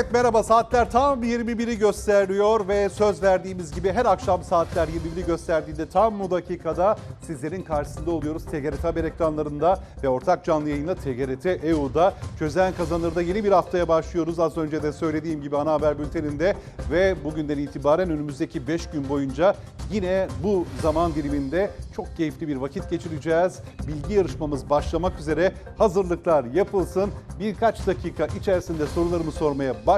Evet merhaba saatler tam 21'i gösteriyor ve söz verdiğimiz gibi her akşam saatler 21'i gösterdiğinde tam bu dakikada sizlerin karşısında oluyoruz. TGRT Haber ekranlarında ve ortak canlı yayınla TGRT EU'da Çözen Kazanır'da yeni bir haftaya başlıyoruz. Az önce de söylediğim gibi ana haber bülteninde ve bugünden itibaren önümüzdeki 5 gün boyunca yine bu zaman diliminde çok keyifli bir vakit geçireceğiz. Bilgi yarışmamız başlamak üzere hazırlıklar yapılsın. Birkaç dakika içerisinde sorularımı sormaya başlayacağım.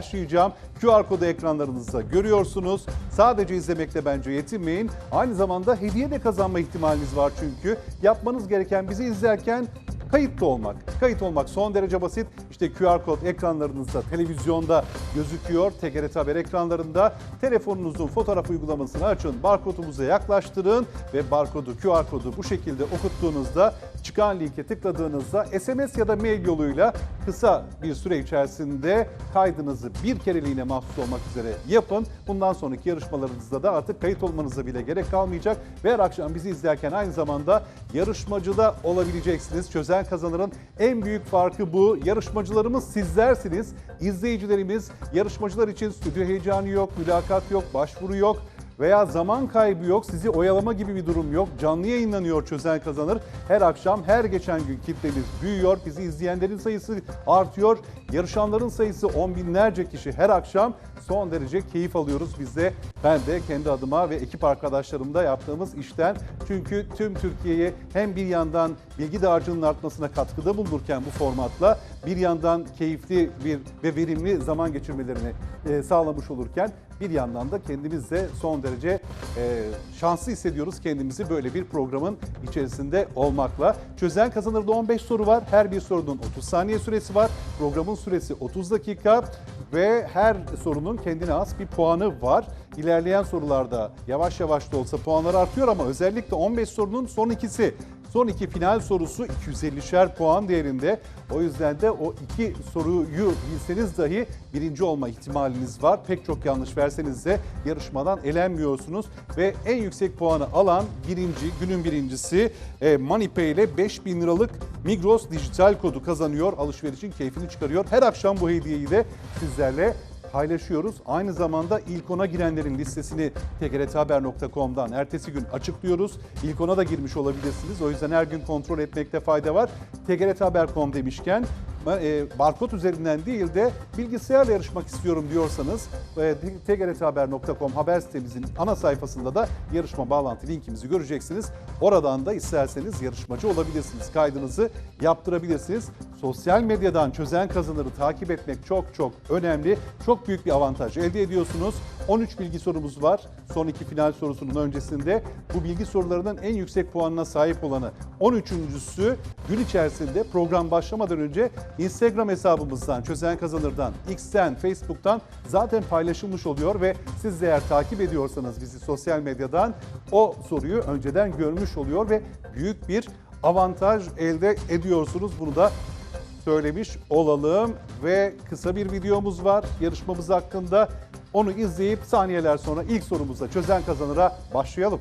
QR kodu ekranlarınızda görüyorsunuz. Sadece izlemekle bence yetinmeyin. Aynı zamanda hediye de kazanma ihtimaliniz var çünkü. Yapmanız gereken bizi izlerken kayıtlı olmak. Kayıt olmak son derece basit. İşte QR kod ekranlarınızda, televizyonda gözüküyor. TGRT Haber ekranlarında. Telefonunuzun fotoğraf uygulamasını açın, barkodumuza yaklaştırın ve barkodu, QR kodu bu şekilde okuttuğunuzda çıkan linke tıkladığınızda SMS ya da mail yoluyla kısa bir süre içerisinde kaydınızı bir kereliğine mahsus olmak üzere yapın. Bundan sonraki yarışmalarınızda da artık kayıt olmanıza bile gerek kalmayacak. Ve her akşam bizi izlerken aynı zamanda yarışmacı da olabileceksiniz. Çözen kazanırın en büyük farkı bu. Yarışmacılarımız sizlersiniz. İzleyicilerimiz yarışmacılar için stüdyo heyecanı yok, mülakat yok, başvuru yok veya zaman kaybı yok, sizi oyalama gibi bir durum yok. Canlı yayınlanıyor Çözen Kazanır. Her akşam, her geçen gün kitlemiz büyüyor. Bizi izleyenlerin sayısı artıyor. Yarışanların sayısı on binlerce kişi her akşam. Son derece keyif alıyoruz biz de. Ben de kendi adıma ve ekip arkadaşlarımda yaptığımız işten. Çünkü tüm Türkiye'ye hem bir yandan bilgi dağarcığının artmasına katkıda bulunurken bu formatla bir yandan keyifli bir ve verimli zaman geçirmelerini e, sağlamış olurken bir yandan da kendimiz de son derece e, şanslı hissediyoruz kendimizi böyle bir programın içerisinde olmakla. Çözen kazanırda 15 soru var. Her bir sorunun 30 saniye süresi var. Programın süresi 30 dakika ve her sorunun kendine has bir puanı var. İlerleyen sorularda yavaş yavaş da olsa puanlar artıyor ama özellikle 15 sorunun son ikisi Son iki final sorusu 250'şer puan değerinde. O yüzden de o iki soruyu bilseniz dahi birinci olma ihtimaliniz var. Pek çok yanlış verseniz de yarışmadan elenmiyorsunuz. Ve en yüksek puanı alan birinci, günün birincisi e, MoneyPay ile 5000 liralık Migros dijital kodu kazanıyor. Alışverişin keyfini çıkarıyor. Her akşam bu hediyeyi de sizlerle paylaşıyoruz. Aynı zamanda ilk ona girenlerin listesini tgrthaber.com'dan ertesi gün açıklıyoruz. İlk ona da girmiş olabilirsiniz. O yüzden her gün kontrol etmekte fayda var. tgrthaber.com demişken e, barkod üzerinden değil de bilgisayarla yarışmak istiyorum diyorsanız e, tgrthaber.com haber sitemizin ana sayfasında da yarışma bağlantı linkimizi göreceksiniz. Oradan da isterseniz yarışmacı olabilirsiniz. Kaydınızı yaptırabilirsiniz. Sosyal medyadan çözen kazanırı takip etmek çok çok önemli. Çok büyük bir avantaj elde ediyorsunuz. 13 bilgi sorumuz var. Son iki final sorusunun öncesinde bu bilgi sorularının en yüksek puanına sahip olanı 13.sü gün içerisinde program başlamadan önce Instagram hesabımızdan, Çözen Kazanır'dan, X'ten, Facebook'tan zaten paylaşılmış oluyor ve siz de eğer takip ediyorsanız bizi sosyal medyadan o soruyu önceden görmüş oluyor ve büyük bir avantaj elde ediyorsunuz. Bunu da söylemiş olalım ve kısa bir videomuz var yarışmamız hakkında. Onu izleyip saniyeler sonra ilk sorumuza çözen kazanıra başlayalım.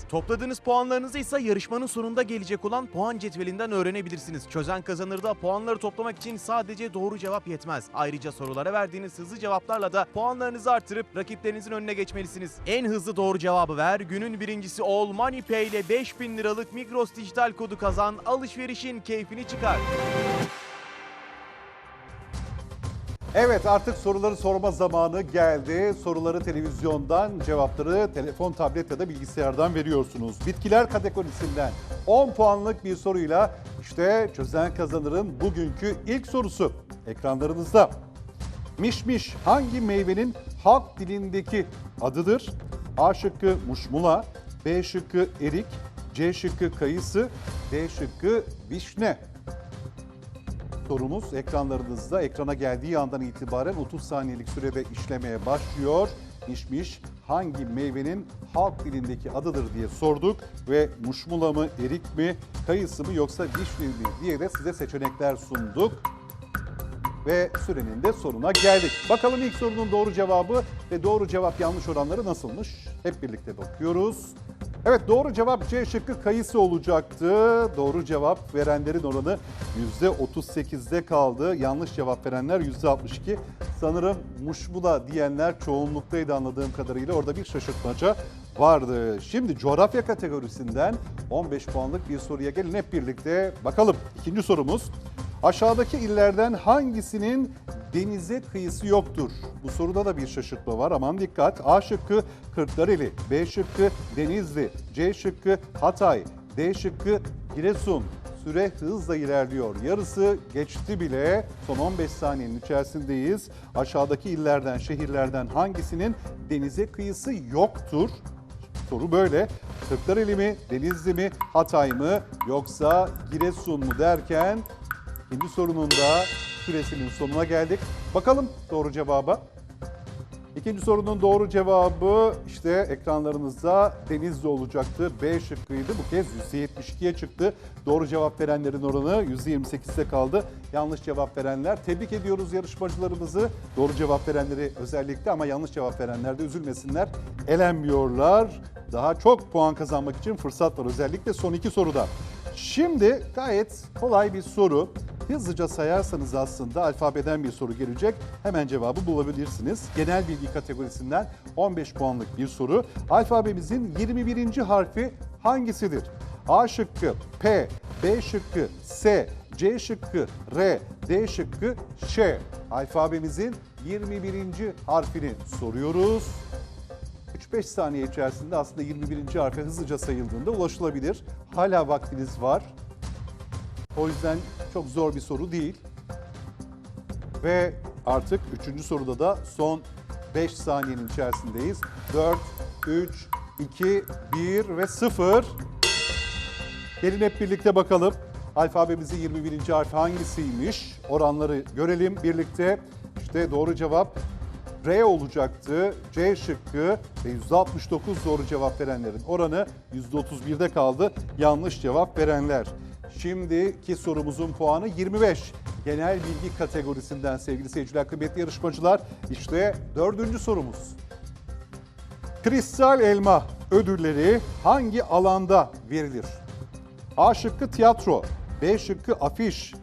Topladığınız puanlarınızı ise yarışmanın sonunda gelecek olan puan cetvelinden öğrenebilirsiniz. Çözen kazanırda puanları toplamak için sadece doğru cevap yetmez. Ayrıca sorulara verdiğiniz hızlı cevaplarla da puanlarınızı artırıp rakiplerinizin önüne geçmelisiniz. En hızlı doğru cevabı ver, günün birincisi ol, MoneyPay ile 5000 liralık Migros dijital kodu kazan, alışverişin keyfini çıkar. Evet artık soruları sorma zamanı geldi. Soruları televizyondan, cevapları telefon, tablet ya da bilgisayardan veriyorsunuz. Bitkiler kategorisinden 10 puanlık bir soruyla işte çözen kazanırın bugünkü ilk sorusu ekranlarınızda. Mişmiş hangi meyvenin halk dilindeki adıdır? A şıkkı muşmula, B şıkkı erik, C şıkkı kayısı, D şıkkı vişne. Sorumuz ekranlarınızda. Ekrana geldiği andan itibaren 30 saniyelik sürede işlemeye başlıyor. İşmiş hangi meyvenin halk dilindeki adıdır diye sorduk ve muşmula mı, erik mi, kayısı mı yoksa vişne mi diye de size seçenekler sunduk ve sürenin de sonuna geldik. Bakalım ilk sorunun doğru cevabı ve doğru cevap yanlış oranları nasılmış? Hep birlikte bakıyoruz. Evet doğru cevap C şıkkı kayısı olacaktı. Doğru cevap verenlerin oranı %38'de kaldı. Yanlış cevap verenler %62. Sanırım muşmula diyenler çoğunluktaydı anladığım kadarıyla. Orada bir şaşırtmaca vardı. Şimdi coğrafya kategorisinden 15 puanlık bir soruya gelin hep birlikte bakalım. İkinci sorumuz. Aşağıdaki illerden hangisinin denize kıyısı yoktur? Bu soruda da bir şaşırtma var. Aman dikkat. A şıkkı Kırklareli, B şıkkı Denizli, C şıkkı Hatay, D şıkkı Giresun. Süre hızla ilerliyor. Yarısı geçti bile. Son 15 saniyenin içerisindeyiz. Aşağıdaki illerden, şehirlerden hangisinin denize kıyısı yoktur? Soru böyle. Kırklareli mi, Denizli mi, Hatay mı yoksa Giresun mu derken ikinci sorunun da süresinin sonuna geldik. Bakalım doğru cevaba. İkinci sorunun doğru cevabı işte ekranlarınızda Denizli olacaktı. B şıkkıydı. Bu kez %72'ye çıktı. Doğru cevap verenlerin oranı %28'de kaldı. Yanlış cevap verenler. Tebrik ediyoruz yarışmacılarımızı. Doğru cevap verenleri özellikle ama yanlış cevap verenler de üzülmesinler. Elenmiyorlar. Daha çok puan kazanmak için fırsat var özellikle son iki soruda. Şimdi gayet kolay bir soru. Hızlıca sayarsanız aslında alfabeden bir soru gelecek. Hemen cevabı bulabilirsiniz. Genel bilgi kategorisinden 15 puanlık bir soru. Alfabemizin 21. harfi hangisidir? A şıkkı P, B şıkkı S, C şıkkı R, D şıkkı Ş. Alfabemizin 21. harfini soruyoruz. 3-5 saniye içerisinde aslında 21. harfe hızlıca sayıldığında ulaşılabilir. Hala vaktiniz var. O yüzden çok zor bir soru değil. Ve artık 3. soruda da son 5 saniyenin içerisindeyiz. 4, 3, 2, 1 ve 0. Gelin hep birlikte bakalım. Alfabemizin 21. harfi hangisiymiş? Oranları görelim birlikte. İşte doğru cevap R olacaktı. C şıkkı ve %69 doğru cevap verenlerin oranı %31'de kaldı. Yanlış cevap verenler. Şimdiki sorumuzun puanı 25. Genel bilgi kategorisinden sevgili seyirciler, kıymetli yarışmacılar. İşte dördüncü sorumuz. Kristal Elma ödülleri hangi alanda verilir? A şıkkı tiyatro, B şıkkı afiş,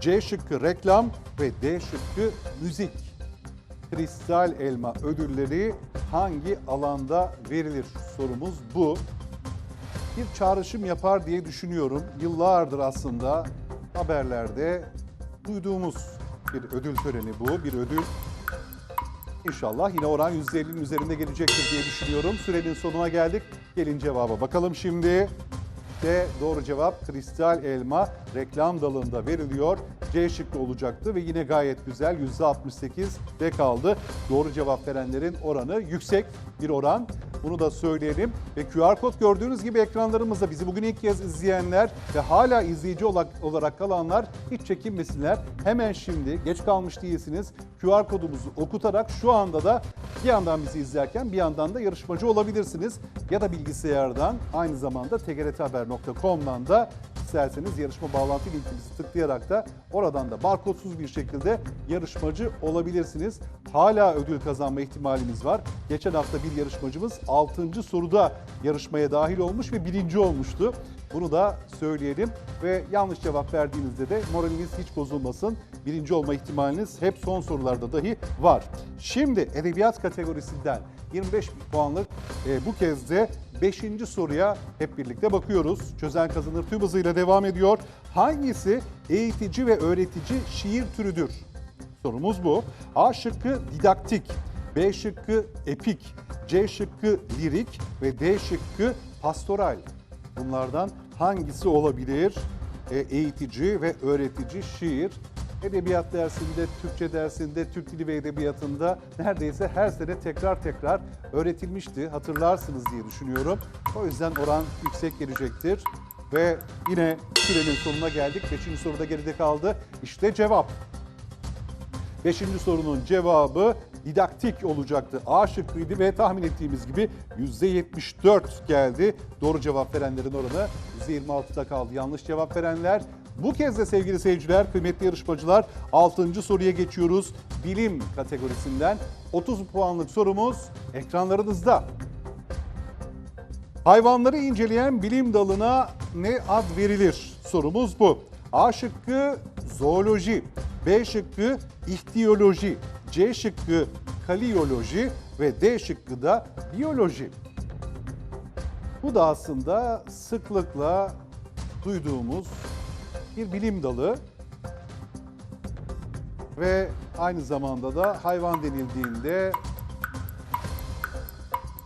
C şıkkı reklam ve D şıkkı müzik. Kristal Elma ödülleri hangi alanda verilir? Sorumuz bu. Bir çağrışım yapar diye düşünüyorum. Yıllardır aslında haberlerde duyduğumuz bir ödül töreni bu. Bir ödül İnşallah yine oran %50'nin üzerinde gelecektir diye düşünüyorum. Sürenin sonuna geldik. Gelin cevaba bakalım şimdi. De doğru cevap kristal elma reklam dalında veriliyor. C şıkkı olacaktı ve yine gayet güzel %68 de kaldı. Doğru cevap verenlerin oranı yüksek bir oran. Bunu da söyleyelim. Ve QR kod gördüğünüz gibi ekranlarımızda bizi bugün ilk kez izleyenler ve hala izleyici olarak, kalanlar hiç çekinmesinler. Hemen şimdi geç kalmış değilsiniz. QR kodumuzu okutarak şu anda da bir yandan bizi izlerken bir yandan da yarışmacı olabilirsiniz. Ya da bilgisayardan aynı zamanda tgrthaber.com'dan da isterseniz yarışma bağlantı linkimizi tıklayarak da oradan da barkodsuz bir şekilde yarışmacı olabilirsiniz. Hala ödül kazanma ihtimalimiz var. Geçen hafta bir yarışmacımız 6. soruda yarışmaya dahil olmuş ve birinci olmuştu. Bunu da söyleyelim ve yanlış cevap verdiğinizde de moraliniz hiç bozulmasın. Birinci olma ihtimaliniz hep son sorularda dahi var. Şimdi edebiyat kategorisinden 25 puanlık e, bu kez de 5. soruya hep birlikte bakıyoruz. Çözen kazanır tüm hızıyla devam ediyor. Hangisi eğitici ve öğretici şiir türüdür? Sorumuz bu. A şıkkı didaktik, B şıkkı epik, C şıkkı lirik ve D şıkkı pastoral. Bunlardan hangisi olabilir? E, eğitici ve öğretici şiir. Edebiyat dersinde, Türkçe dersinde, Türk Dili ve Edebiyatı'nda neredeyse her sene tekrar tekrar öğretilmişti. Hatırlarsınız diye düşünüyorum. O yüzden oran yüksek gelecektir. Ve yine sürenin sonuna geldik. Beşinci soruda geride kaldı. İşte cevap. Beşinci sorunun cevabı didaktik olacaktı. A şıkkıydı ve tahmin ettiğimiz gibi %74 geldi. Doğru cevap verenlerin oranı %26'da kaldı. Yanlış cevap verenler bu kez de sevgili seyirciler, kıymetli yarışmacılar 6. soruya geçiyoruz. Bilim kategorisinden 30 puanlık sorumuz ekranlarınızda. Hayvanları inceleyen bilim dalına ne ad verilir? Sorumuz bu. A şıkkı zooloji, B şıkkı ihtiyoloji, C şıkkı kaliyoloji ve D şıkkı da biyoloji. Bu da aslında sıklıkla duyduğumuz bir bilim dalı ve aynı zamanda da hayvan denildiğinde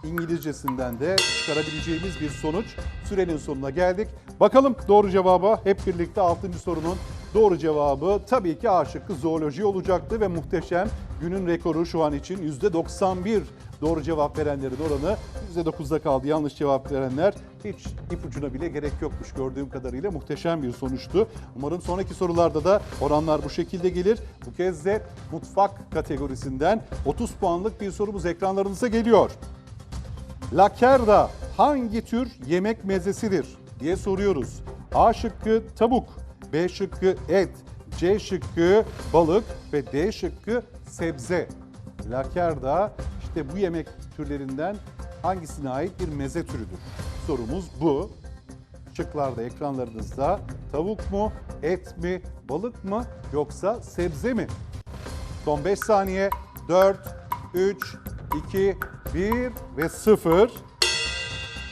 İngilizcesinden de çıkarabileceğimiz bir sonuç. Sürenin sonuna geldik. Bakalım doğru cevaba hep birlikte 6. sorunun doğru cevabı tabii ki A şıkkı zooloji olacaktı ve muhteşem günün rekoru şu an için %91 doğru cevap verenlerin oranı %9'da kaldı. Yanlış cevap verenler hiç ipucuna bile gerek yokmuş gördüğüm kadarıyla muhteşem bir sonuçtu. Umarım sonraki sorularda da oranlar bu şekilde gelir. Bu kez de mutfak kategorisinden 30 puanlık bir sorumuz ekranlarınıza geliyor. Lakerda hangi tür yemek mezesidir diye soruyoruz. A şıkkı tavuk, B şıkkı et, C şıkkı balık ve D şıkkı sebze. Lakerda işte bu yemek türlerinden hangisine ait bir meze türüdür? Sorumuz bu. Şıklarda ekranlarınızda tavuk mu, et mi, balık mı yoksa sebze mi? Son 5 saniye. 4, 3, 2, 1 ve 0.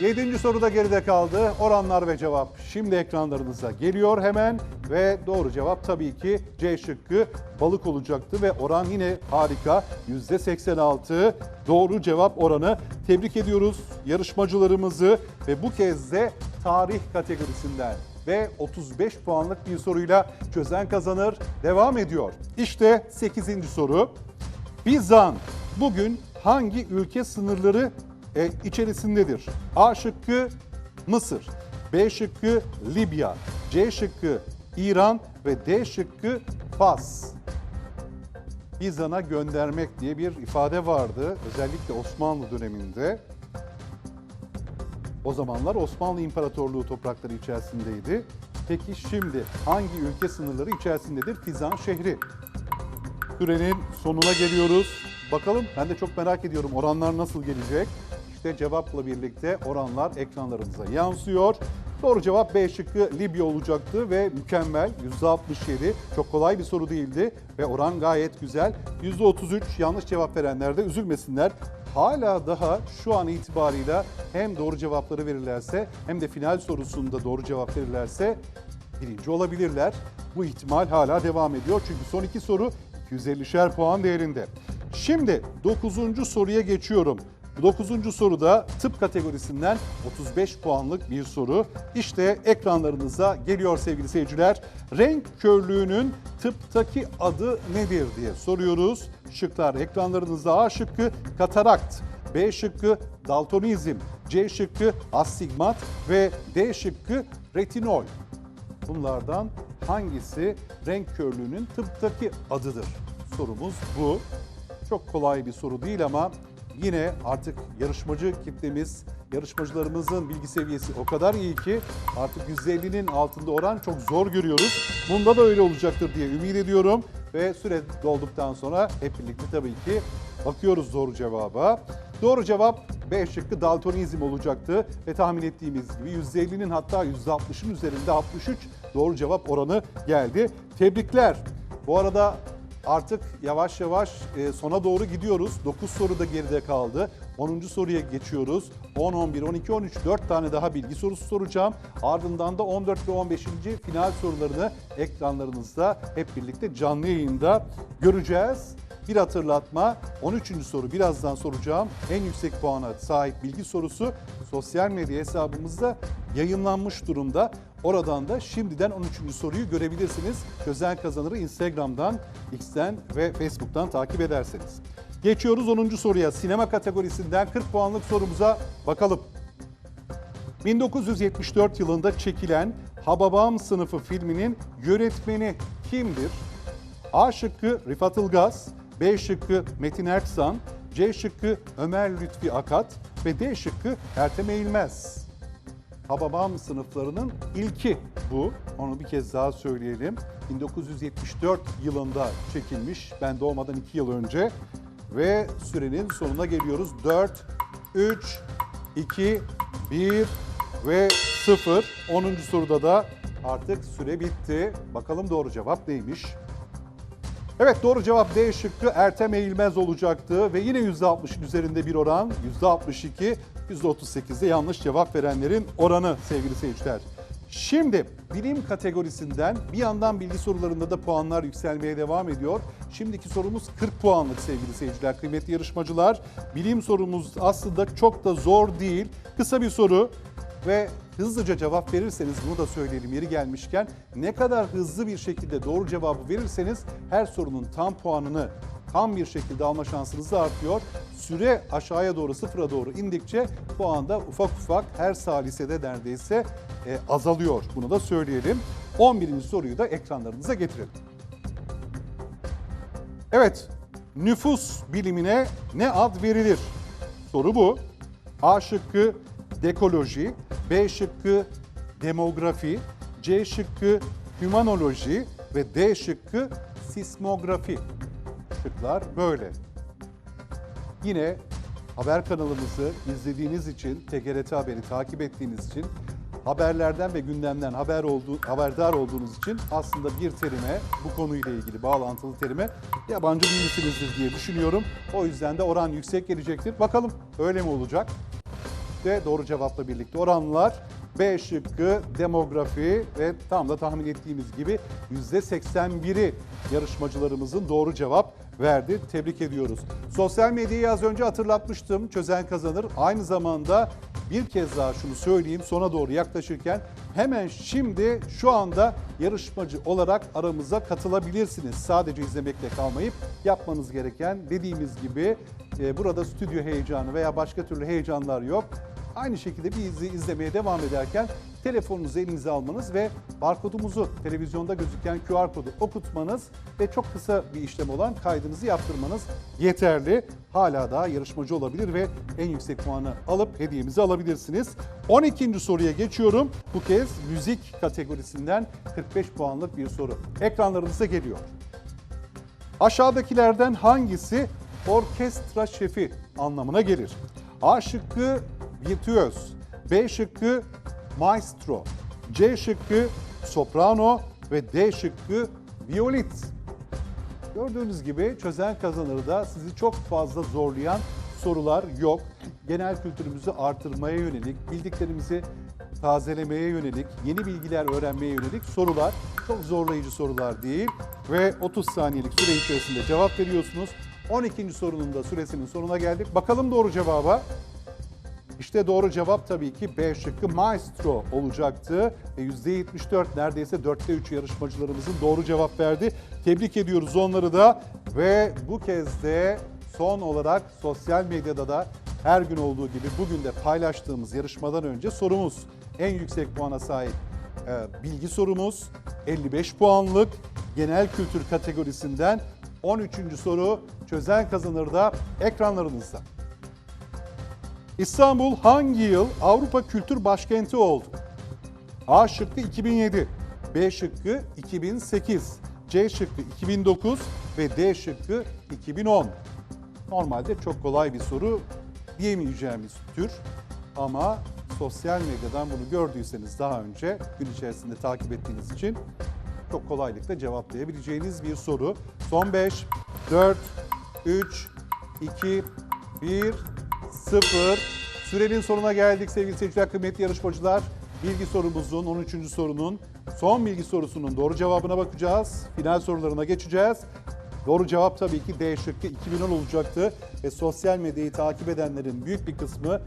Yedinci soruda geride kaldı. Oranlar ve cevap şimdi ekranlarınıza geliyor hemen. Ve doğru cevap tabii ki C şıkkı balık olacaktı ve oran yine harika. %86 doğru cevap oranı. Tebrik ediyoruz yarışmacılarımızı ve bu kez de tarih kategorisinden ve 35 puanlık bir soruyla çözen kazanır devam ediyor. İşte 8. soru. Bizan bugün hangi ülke sınırları e, içerisindedir? A şıkkı Mısır, B şıkkı Libya, C şıkkı İran ve D şıkkı Fas. Bizan'a göndermek diye bir ifade vardı özellikle Osmanlı döneminde. O zamanlar Osmanlı İmparatorluğu toprakları içerisindeydi. Peki şimdi hangi ülke sınırları içerisindedir Fizan şehri? Sürenin sonuna geliyoruz. Bakalım ben de çok merak ediyorum oranlar nasıl gelecek? İşte cevapla birlikte oranlar ekranlarınıza yansıyor. Doğru cevap B şıkkı Libya olacaktı ve mükemmel %67. Çok kolay bir soru değildi ve oran gayet güzel. %33 yanlış cevap verenler de üzülmesinler. Hala daha şu an itibarıyla hem doğru cevapları verirlerse hem de final sorusunda doğru cevap verirlerse birinci olabilirler. Bu ihtimal hala devam ediyor. Çünkü son iki soru 250'şer puan değerinde. Şimdi 9. soruya geçiyorum. Bu 9. soruda tıp kategorisinden 35 puanlık bir soru. İşte ekranlarınıza geliyor sevgili seyirciler. Renk körlüğünün tıptaki adı nedir diye soruyoruz. Şıklar ekranlarınızda A şıkkı katarakt, B şıkkı daltonizm, C şıkkı astigmat ve D şıkkı retinol. Bunlardan hangisi renk körlüğünün tıptaki adıdır? Sorumuz bu. Çok kolay bir soru değil ama yine artık yarışmacı kitlemiz, yarışmacılarımızın bilgi seviyesi o kadar iyi ki artık %50'nin altında oran çok zor görüyoruz. Bunda da öyle olacaktır diye ümit ediyorum ve süre dolduktan sonra hep birlikte tabii ki bakıyoruz doğru cevaba. Doğru cevap B şıkkı daltonizm olacaktı ve tahmin ettiğimiz gibi %50'nin hatta %60'ın üzerinde 63 doğru cevap oranı geldi. Tebrikler. Bu arada artık yavaş yavaş e, sona doğru gidiyoruz. 9 soru da geride kaldı. 10. soruya geçiyoruz. 10, 11, 12, 13 4 tane daha bilgi sorusu soracağım. Ardından da 14 ve 15. final sorularını ekranlarınızda hep birlikte canlı yayında göreceğiz. Bir hatırlatma 13. soru birazdan soracağım. En yüksek puana sahip bilgi sorusu sosyal medya hesabımızda yayınlanmış durumda. Oradan da şimdiden 13. soruyu görebilirsiniz. Çözen kazanırı Instagram'dan, X'ten ve Facebook'tan takip ederseniz. Geçiyoruz 10. soruya. Sinema kategorisinden 40 puanlık sorumuza bakalım. 1974 yılında çekilen Hababam sınıfı filminin yönetmeni kimdir? A şıkkı Rifat Ilgaz, B şıkkı Metin Erksan, C şıkkı Ömer Lütfi Akat ve D şıkkı Ertem Eğilmez. Hababam sınıflarının ilki bu. Onu bir kez daha söyleyelim. 1974 yılında çekilmiş. Ben doğmadan 2 yıl önce. Ve sürenin sonuna geliyoruz. 4, 3, 2, 1 ve 0. 10. soruda da artık süre bitti. Bakalım doğru cevap neymiş? Evet doğru cevap D şıkkı Ertem Eğilmez olacaktı ve yine %60'ın üzerinde bir oran. %62, %38'de yanlış cevap verenlerin oranı sevgili seyirciler. Şimdi bilim kategorisinden bir yandan bilgi sorularında da puanlar yükselmeye devam ediyor. Şimdiki sorumuz 40 puanlık sevgili seyirciler, kıymetli yarışmacılar. Bilim sorumuz aslında çok da zor değil. Kısa bir soru ve hızlıca cevap verirseniz bunu da söyleyelim yeri gelmişken ne kadar hızlı bir şekilde doğru cevabı verirseniz her sorunun tam puanını tam bir şekilde alma şansınız da artıyor. Süre aşağıya doğru sıfıra doğru indikçe puan da ufak ufak her salisede neredeyse e, azalıyor. Bunu da söyleyelim. 11. soruyu da ekranlarınıza getirelim. Evet, nüfus bilimine ne ad verilir? Soru bu. A şıkkı dekoloji, B şıkkı demografi, C şıkkı hümanoloji ve D şıkkı sismografi. Şıklar böyle. Yine haber kanalımızı izlediğiniz için, TGRT Haber'i takip ettiğiniz için, haberlerden ve gündemden haber olduğu, haberdar olduğunuz için aslında bir terime, bu konuyla ilgili bağlantılı terime yabancı değilsinizdir diye düşünüyorum. O yüzden de oran yüksek gelecektir. Bakalım öyle mi olacak? ve doğru cevapla birlikte oranlar B şıkkı demografi ve tam da tahmin ettiğimiz gibi %81'i yarışmacılarımızın doğru cevap verdi. Tebrik ediyoruz. Sosyal medyayı az önce hatırlatmıştım. Çözen kazanır. Aynı zamanda bir kez daha şunu söyleyeyim sona doğru yaklaşırken hemen şimdi şu anda yarışmacı olarak aramıza katılabilirsiniz. Sadece izlemekle kalmayıp yapmanız gereken dediğimiz gibi e, burada stüdyo heyecanı veya başka türlü heyecanlar yok. Aynı şekilde bizi izlemeye devam ederken telefonunuzu elinize almanız ve barkodumuzu televizyonda gözüken QR kodu okutmanız ve çok kısa bir işlem olan kaydınızı yaptırmanız yeterli. Hala daha yarışmacı olabilir ve en yüksek puanı alıp hediyemizi alabilirsiniz. 12. soruya geçiyorum. Bu kez müzik kategorisinden 45 puanlık bir soru. Ekranlarınıza geliyor. Aşağıdakilerden hangisi orkestra şefi anlamına gelir? A şıkkı virtüöz, B şıkkı maestro, C şıkkı soprano ve D şıkkı violit. Gördüğünüz gibi çözen kazanır da sizi çok fazla zorlayan sorular yok. Genel kültürümüzü artırmaya yönelik, bildiklerimizi tazelemeye yönelik, yeni bilgiler öğrenmeye yönelik sorular. Çok zorlayıcı sorular değil ve 30 saniyelik süre içerisinde cevap veriyorsunuz. 12. sorunun da süresinin sonuna geldik. Bakalım doğru cevaba. İşte doğru cevap tabii ki B şıkkı maestro olacaktı. E, %74 neredeyse 4'te 3 yarışmacılarımızın doğru cevap verdi. Tebrik ediyoruz onları da ve bu kez de son olarak sosyal medyada da her gün olduğu gibi bugün de paylaştığımız yarışmadan önce sorumuz en yüksek puana sahip e, bilgi sorumuz 55 puanlık genel kültür kategorisinden 13. soru çözen kazanır da ekranlarınızda. İstanbul hangi yıl Avrupa Kültür Başkenti oldu? A şıkkı 2007, B şıkkı 2008, C şıkkı 2009 ve D şıkkı 2010. Normalde çok kolay bir soru diyemeyeceğimiz tür ama sosyal medyadan bunu gördüyseniz daha önce gün içerisinde takip ettiğiniz için çok kolaylıkla cevaplayabileceğiniz bir soru. Son 5, 4, 3, 2, 1, 0. Sürenin sonuna geldik sevgili seyirciler, kıymetli yarışmacılar. Bilgi sorumuzun 13. sorunun son bilgi sorusunun doğru cevabına bakacağız. Final sorularına geçeceğiz. Doğru cevap tabii ki D şıkkı 2010 olacaktı ve sosyal medyayı takip edenlerin büyük bir kısmı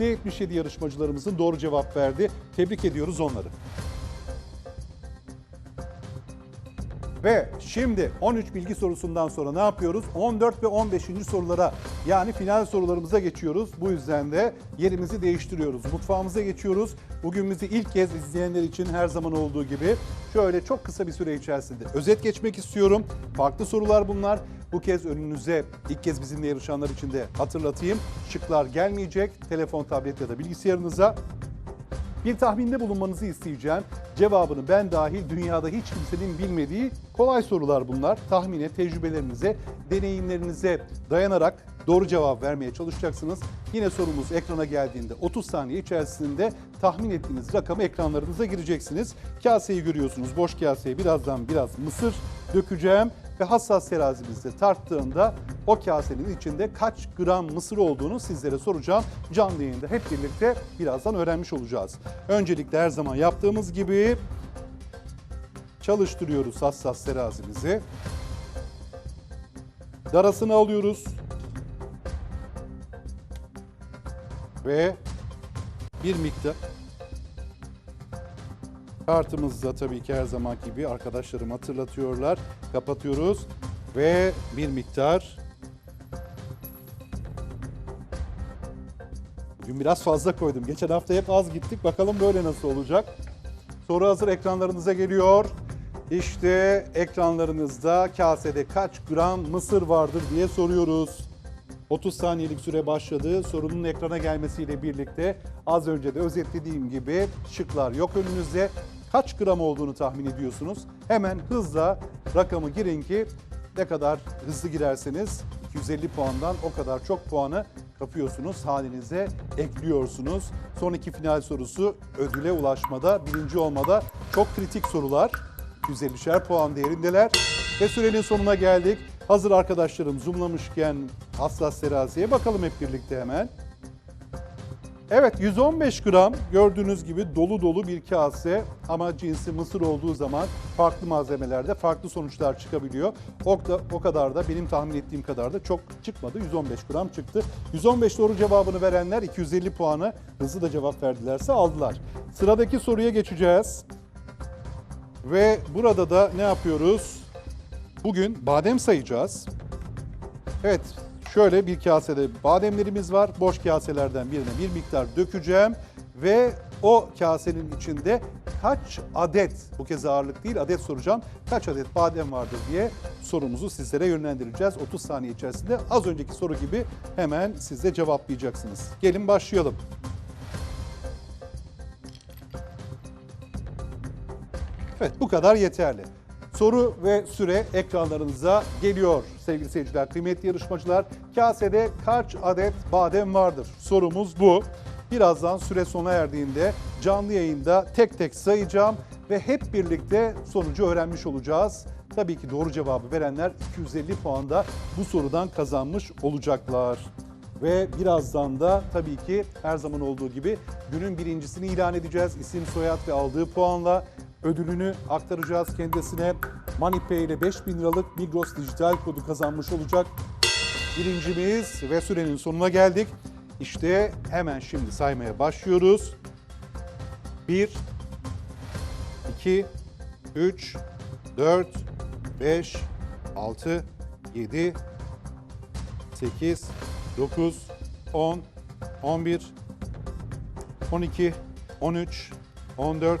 %77 yarışmacılarımızın doğru cevap verdi. Tebrik ediyoruz onları. Ve şimdi 13 bilgi sorusundan sonra ne yapıyoruz? 14 ve 15. sorulara yani final sorularımıza geçiyoruz. Bu yüzden de yerimizi değiştiriyoruz. Mutfağımıza geçiyoruz. Bugün bizi ilk kez izleyenler için her zaman olduğu gibi şöyle çok kısa bir süre içerisinde özet geçmek istiyorum. Farklı sorular bunlar. Bu kez önünüze ilk kez bizimle yarışanlar için de hatırlatayım. Şıklar gelmeyecek. Telefon, tablet ya da bilgisayarınıza bir tahminde bulunmanızı isteyeceğim. Cevabını ben dahil dünyada hiç kimsenin bilmediği kolay sorular bunlar. Tahmine, tecrübelerinize, deneyimlerinize dayanarak doğru cevap vermeye çalışacaksınız. Yine sorumuz ekrana geldiğinde 30 saniye içerisinde tahmin ettiğiniz rakamı ekranlarınıza gireceksiniz. Kaseyi görüyorsunuz. Boş kaseye birazdan biraz mısır dökeceğim ve hassas terazimizde tarttığında o kasenin içinde kaç gram mısır olduğunu sizlere soracağım. Canlı yayında hep birlikte birazdan öğrenmiş olacağız. Öncelikle her zaman yaptığımız gibi çalıştırıyoruz hassas terazimizi. Darasını alıyoruz. Ve bir miktar Kartımızda tabii ki her zaman gibi arkadaşlarım hatırlatıyorlar. Kapatıyoruz ve bir miktar Bugün biraz fazla koydum. Geçen hafta hep az gittik. Bakalım böyle nasıl olacak? Soru hazır ekranlarınıza geliyor. İşte ekranlarınızda kasede kaç gram mısır vardır diye soruyoruz. 30 saniyelik süre başladı. Sorunun ekrana gelmesiyle birlikte az önce de özetlediğim gibi şıklar yok önünüzde. Kaç gram olduğunu tahmin ediyorsunuz. Hemen hızla rakamı girin ki ne kadar hızlı girerseniz 250 puandan o kadar çok puanı kapıyorsunuz. Halinize ekliyorsunuz. Son iki final sorusu ödüle ulaşmada, birinci olmada çok kritik sorular. 150'şer puan değerindeler. Ve sürenin sonuna geldik. Hazır arkadaşlarım zoomlamışken hassas teraziye bakalım hep birlikte hemen. Evet 115 gram gördüğünüz gibi dolu dolu bir kase ama cinsi mısır olduğu zaman farklı malzemelerde farklı sonuçlar çıkabiliyor. O, da, o kadar da benim tahmin ettiğim kadar da çok çıkmadı. 115 gram çıktı. 115 doğru cevabını verenler 250 puanı hızlı da cevap verdilerse aldılar. Sıradaki soruya geçeceğiz. Ve burada da ne yapıyoruz? Bugün badem sayacağız. Evet, şöyle bir kasede bademlerimiz var. Boş kaselerden birine bir miktar dökeceğim ve o kasenin içinde kaç adet, bu kez ağırlık değil adet soracağım, kaç adet badem vardır diye sorumuzu sizlere yönlendireceğiz. 30 saniye içerisinde az önceki soru gibi hemen siz de cevaplayacaksınız. Gelin başlayalım. Evet bu kadar yeterli. Soru ve süre ekranlarınıza geliyor sevgili seyirciler, kıymetli yarışmacılar. Kasede kaç adet badem vardır? Sorumuz bu. Birazdan süre sona erdiğinde canlı yayında tek tek sayacağım ve hep birlikte sonucu öğrenmiş olacağız. Tabii ki doğru cevabı verenler 250 puanda bu sorudan kazanmış olacaklar. Ve birazdan da tabii ki her zaman olduğu gibi günün birincisini ilan edeceğiz. İsim, soyad ve aldığı puanla ödülünü aktaracağız kendisine. MoneyPay ile 5000 liralık Migros dijital kodu kazanmış olacak. Birincimiz ve sürenin sonuna geldik. İşte hemen şimdi saymaya başlıyoruz. 1, 2, 3, 4, 5, 6, 7, 8, 9, 10, 11, 12, 13, 14,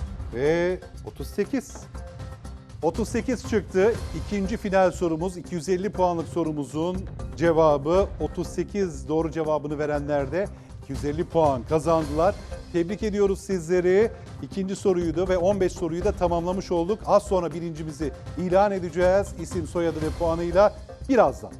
ve 38. 38 çıktı. İkinci final sorumuz 250 puanlık sorumuzun cevabı 38 doğru cevabını verenler de 250 puan kazandılar. Tebrik ediyoruz sizleri. İkinci soruyu da ve 15 soruyu da tamamlamış olduk. Az sonra birincimizi ilan edeceğiz. İsim, soyadı ve puanıyla birazdan.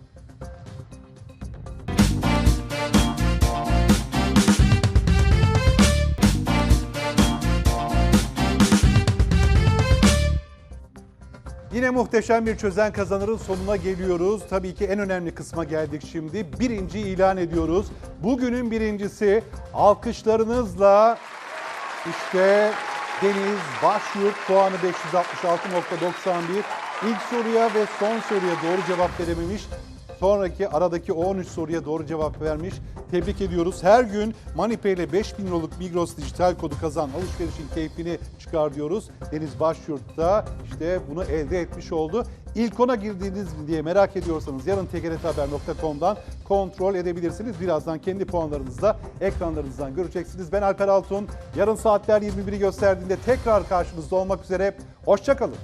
Yine muhteşem bir çözen kazanırın sonuna geliyoruz. Tabii ki en önemli kısma geldik şimdi. Birinci ilan ediyoruz. Bugünün birincisi alkışlarınızla işte Deniz Başyurt puanı 566.91. İlk soruya ve son soruya doğru cevap verememiş. Sonraki aradaki o 13 soruya doğru cevap vermiş. Tebrik ediyoruz. Her gün MoneyPay ile 5000 liralık Migros dijital kodu kazan alışverişin keyfini çıkar diyoruz. Deniz Başyurt da işte bunu elde etmiş oldu. İlk ona girdiniz mi diye merak ediyorsanız yarın tgrthaber.com'dan kontrol edebilirsiniz. Birazdan kendi puanlarınızı da ekranlarınızdan göreceksiniz. Ben Alper Altun. Yarın saatler 21'i gösterdiğinde tekrar karşınızda olmak üzere. Hoşçakalın.